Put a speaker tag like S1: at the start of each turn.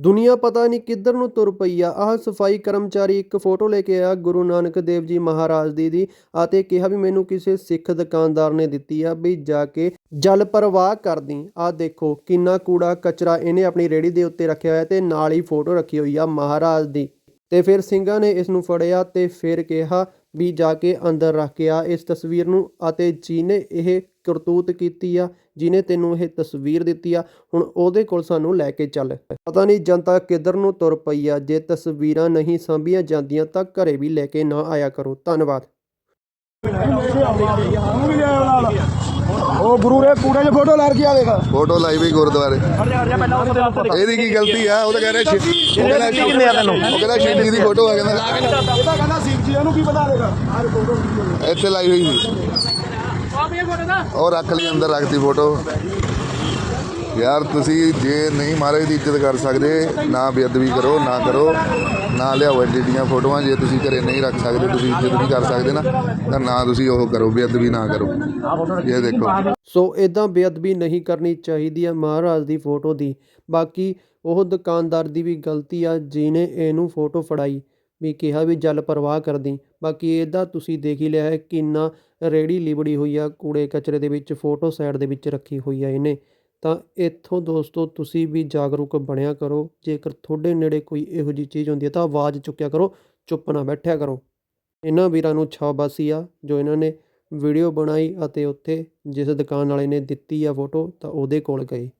S1: ਦੁਨੀਆ ਪਤਾ ਨਹੀਂ ਕਿੱਧਰ ਨੂੰ ਤੁਰ ਪਈ ਆ। ਆਹ ਸਫ਼ਾਈ ਕਰਮਚਾਰੀ ਇੱਕ ਫੋਟੋ ਲੈ ਕੇ ਆਇਆ ਗੁਰੂ ਨਾਨਕ ਦੇਵ ਜੀ ਮਹਾਰਾਜ ਦੀ ਦੀ ਅਤੇ ਕਿਹਾ ਵੀ ਮੈਨੂੰ ਕਿਸੇ ਸਿੱਖ ਦੁਕਾਨਦਾਰ ਨੇ ਦਿੱਤੀ ਆ ਵੀ ਜਾ ਕੇ ਜਲ ਪ੍ਰਵਾਹ ਕਰਦੀ। ਆਹ ਦੇਖੋ ਕਿੰਨਾ ਕੂੜਾ ਕਚਰਾ ਇਹਨੇ ਆਪਣੀ ਰੇੜੀ ਦੇ ਉੱਤੇ ਰੱਖਿਆ ਹੋਇਆ ਤੇ ਨਾਲ ਹੀ ਫੋਟੋ ਰੱਖੀ ਹੋਈ ਆ ਮਹਾਰਾਜ ਦੀ। ਤੇ ਫਿਰ ਸਿੰਘਾਂ ਨੇ ਇਸ ਨੂੰ ਫੜਿਆ ਤੇ ਫਿਰ ਕਿਹਾ ਵੀ ਜਾ ਕੇ ਅੰਦਰ ਰੱਖ ਕੇ ਆ, ਇਸ ਤਸਵੀਰ ਨੂੰ ਅਤੇ ਜਿਹਨੇ ਇਹ ਕਰਤੂਤ ਕੀਤੀ ਆ, ਜਿਹਨੇ ਤੈਨੂੰ ਇਹ ਤਸਵੀਰ ਦਿੱਤੀ ਆ, ਹੁਣ ਉਹਦੇ ਕੋਲ ਸਾਨੂੰ ਲੈ ਕੇ ਚੱਲ। ਪਤਾ ਨਹੀਂ ਜਨਤਾ ਕਿੱਧਰ ਨੂੰ ਤੁਰ ਪਈ ਆ, ਜੇ ਤਸਵੀਰਾਂ ਨਹੀਂ ਸਾਂਭੀਆਂ ਜਾਂਦੀਆਂ ਤਾਂ ਘਰੇ ਵੀ ਲੈ ਕੇ ਨਾ ਆਇਆ ਕਰੋ। ਧੰਨਵਾਦ।
S2: ਗੁਰੂ ਦੇ ਕੂੜੇ 'ਚ ਫੋਟੋ ਲੜ ਗਿਆ ਦੇਖ।
S3: ਫੋਟੋ ਲਾਈ ਵੀ ਗੁਰਦੁਆਰੇ। ਇਹਦੀ ਕੀ ਗਲਤੀ ਆ? ਉਹ ਤਾਂ ਕਹਿ ਰਿਹਾ ਸ਼ਿ- ਉਹ ਕਹਿੰਦਾ
S2: ਕਿੰਨੇ ਆ ਤੈਨੂੰ?
S3: ਉਹ ਕਹਿੰਦਾ ਸ਼ਿੰਦੀ ਦੀ ਫੋਟੋ ਆ ਕਹਿੰਦਾ।
S2: ਇਹਦਾ ਕਹਿੰਦਾ ਸਿੱਖ ਜੀ ਇਹਨੂੰ ਕੀ ਪਤਾ ਫੋਟੋ
S3: ਇੱਥੇ ਲਾਈ ਹੋਈ ਸੀ। ਉਹ ਰੱਖ ਲਈ ਅੰਦਰ ਰੱਖਤੀ ਫੋਟੋ। ਯਾਰ, ਤੁਸੀਂ ਜੇ ਨਹੀਂ ਮਹਾਰਾਜ ਦੀ ਇੱਜ਼ਤ ਕਰ ਸਕਦੇ, ਨਾ ਬੇਅਦਬੀ ਕਰੋ, ਨਾ ਕਰੋ, ਨਾ ਲਿਆਓ ਐਡੀਆਂ ਫੋਟੋਆਂ, ਜੇ ਤੁਸੀਂ ਘਰੇ ਨਹੀਂ ਰੱਖ ਸਕਦੇ, ਤੁਸੀਂ ਇੱਜ਼ਤ ਨਹੀਂ ਕਰ ਸਕਦੇ ਨਾ, ਤਾਂ ਨਾ ਤੁਸੀਂ ਉਹ ਕਰੋ, ਬੇਅਦਬੀ ਨਾ ਕਰੋ। ਇਹ ਦੇਖੋ।
S1: ਸੋ ਇਦਾਂ ਬੇਅਦਬੀ ਨਹੀਂ ਕਰਨੀ ਚਾਹੀਦੀ ਆ ਮਹਾਰਾਜ ਦੀ ਫੋਟੋ ਦੀ। ਬਾਕੀ ਉਹ ਦੁਕਾਨਦਾਰ ਦੀ ਵੀ ਗਲਤੀ ਆ, ਜਿਹਨੇ ਇਹਨੂੰ ਫੋਟੋ ਫੜਾਈ, ਵੀ ਕਿਹਾ ਵੀ ਜਲ ਪਰਵਾਹ ਕਰਦੀ ਬਾਕੀ ਇਹਦਾ ਤੁਸੀਂ ਦੇਖ ਹੀ ਲਿਆ ਹੈ, ਕਿੰਨਾ ਰੇੜੀ ਲਿਬੜੀ ਹੋਈ ਆ, ਕੂੜੇ ਕਚਰੇ ਦੇ ਵਿੱਚ, ਫੋਟੋ ਸਾਈਡ ਦੇ ਵਿੱਚ ਰੱਖੀ ਹੋਈ ਆ ਇਹਨੇ। ਤਾਂ ਇੱਥੋਂ ਦੋਸਤੋ, ਤੁਸੀਂ ਵੀ ਜਾਗਰੂਕ ਬਣਿਆ ਕਰੋ। ਜੇਕਰ ਤੁਹਾਡੇ ਨੇੜੇ ਕੋਈ ਇਹੋ ਜਿਹੀ ਚੀਜ਼ ਹੁੰਦੀ ਹੈ ਤਾਂ ਆਵਾਜ਼ ਚੁੱਕਿਆ ਕਰੋ, ਚੁੱਪ ਨਾ ਬੈਠਿਆ ਕਰੋ। ਇਹਨਾਂ ਵੀਰਾਂ ਨੂੰ ਛਾਬਾਸੀ ਆ, ਜੋ ਇਹਨਾਂ ਨੇ ਵੀਡੀਓ ਬਣਾਈ ਅਤੇ ਉੱਥੇ ਜਿਸ ਦੁਕਾਨ ਵਾਲੇ ਨੇ ਦਿੱਤੀ ਆ ਫੋਟੋ ਤਾਂ ਉਹਦੇ ਕੋਲ ਗਏ।